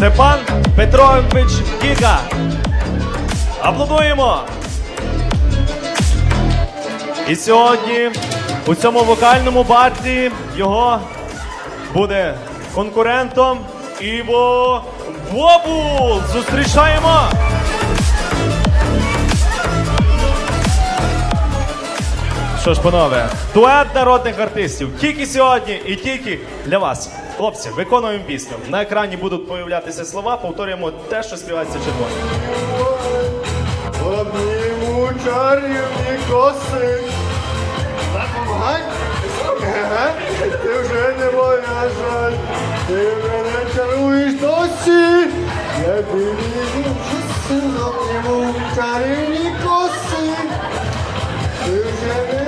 Степан Петрович Гіга. Аплодуємо! І сьогодні у цьому вокальному батлі його буде конкурентом Іво Бобул. Зустрічаємо! Що ж, панове, дует народних артистів тільки сьогодні і тільки для вас. Хлопці, виконуємо пісню. На екрані будуть появлятися слова, повторюємо те, що співається червоним. Обніму чарівні коси. Ти вже не моя жаль. Ти вже не чаруєш досі. Я білію часи, обніму чарівні коси. Ти вже не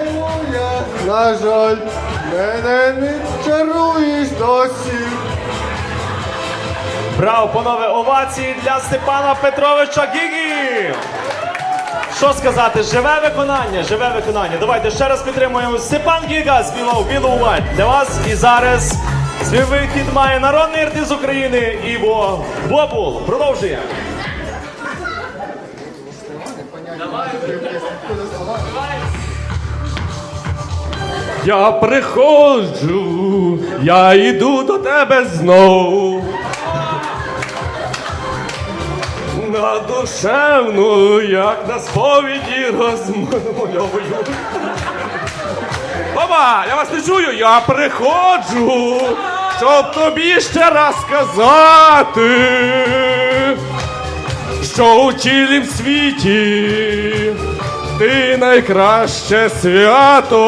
на жаль, мене не чаруєш досі. Браво, панове, овації для Степана Петровича Гігі! Що сказати, живе виконання, живе виконання. Давайте ще раз підтримуємо. Степан Гіга співав білу валь для вас. І зараз свій вихід має народний артист України Іво Бобул. Продовжуємо. Я приходжу, я йду до тебе знов. На душевну, як на сповіді розмальовую. Баба, я вас не чую, я приходжу, щоб тобі ще раз сказати, що у цілім світі ти найкраще свято.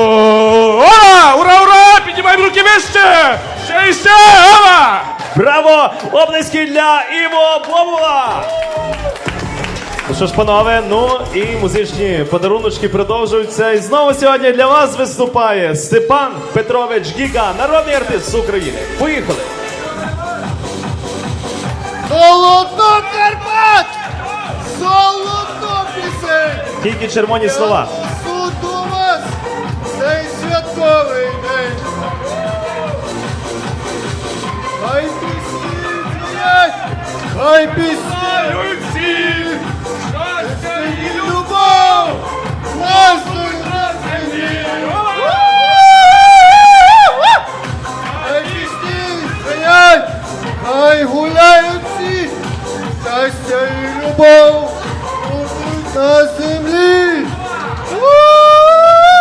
Ура! Ура, ура! Піднімаємо руки вище! Ще і ще! Ова! Браво! Облески для Іво Бобула! Ну що ж, панове, ну і музичні подаруночки продовжуються. І знову сьогодні для вас виступає Степан Петрович Гіга, народний артист з України. Поїхали! Золото Карпат! Тільки червоні слова. Суд у вас цей святковий день. Хай пісні хай пісні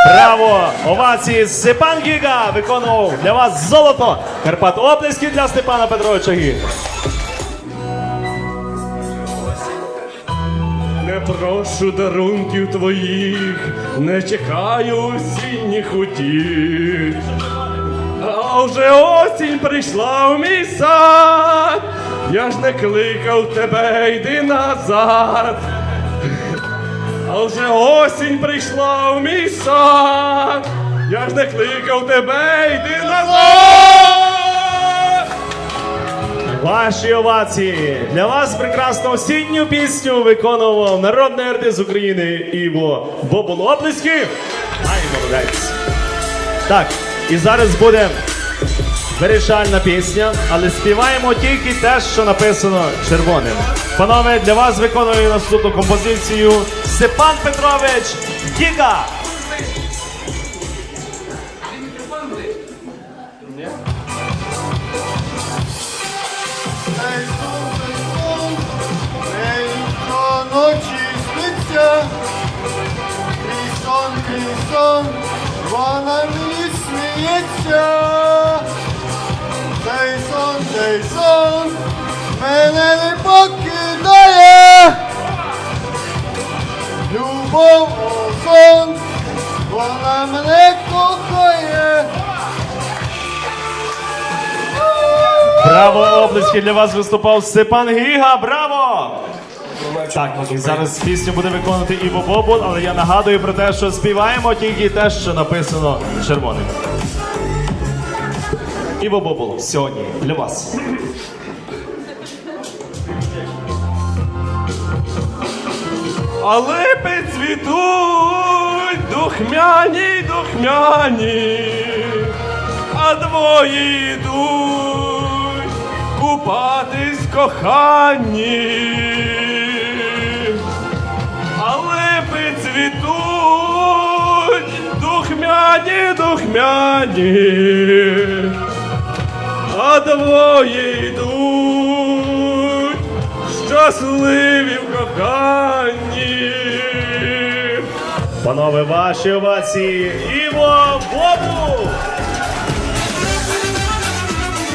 Браво! Овації Степан Гіга виконував для вас золото. Карпат оплески для Степана Петровича Гіга. Не прошу дарунків твоїх, не чекаю осінніх утіх. А вже осінь прийшла в мій сад, я ж не кликав тебе, йди назад. А вже осінь прийшла в мій сад, я ж не кликав тебе, йди назад. Ваші овації для вас прекрасну осінню пісню виконував народний артист України Іво Бобул. Оплески! Ай, молодець. Так, і зараз буде вирішальна пісня, але співаємо тільки те, що написано червоним. Панове, для вас виконую наступну композицію Степан Петрович сон, ночі сниться, твій сон, твій сон, вона мені сміється. Цей сон, мене не покидає. Любов, о, сон, вона мене кохає. Браво, оплески для вас виступав Степан Гіга. Браво! Так, і зараз пісню буде виконувати Іво Бобул, але я нагадую про те, що співаємо тільки те, що написано червоним. Іво Бобул сьогодні для вас. А липи цвітуть, духмяні, духмяні, а двоє йдуть купатись коханні, а липи цвітуть, духмяні, духмяні, а двоє йдуть, щасливі в коханні. Панове, ваші овації. Іво Бобу!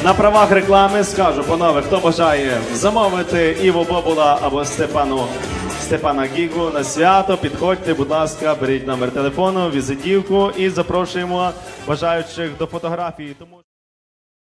На правах реклами скажу, панове, хто бажає замовити Іво Бобула або Степану Степана Гігу на свято, підходьте, будь ласка, беріть номер телефону, візитівку і запрошуємо бажаючих до фотографії. Тому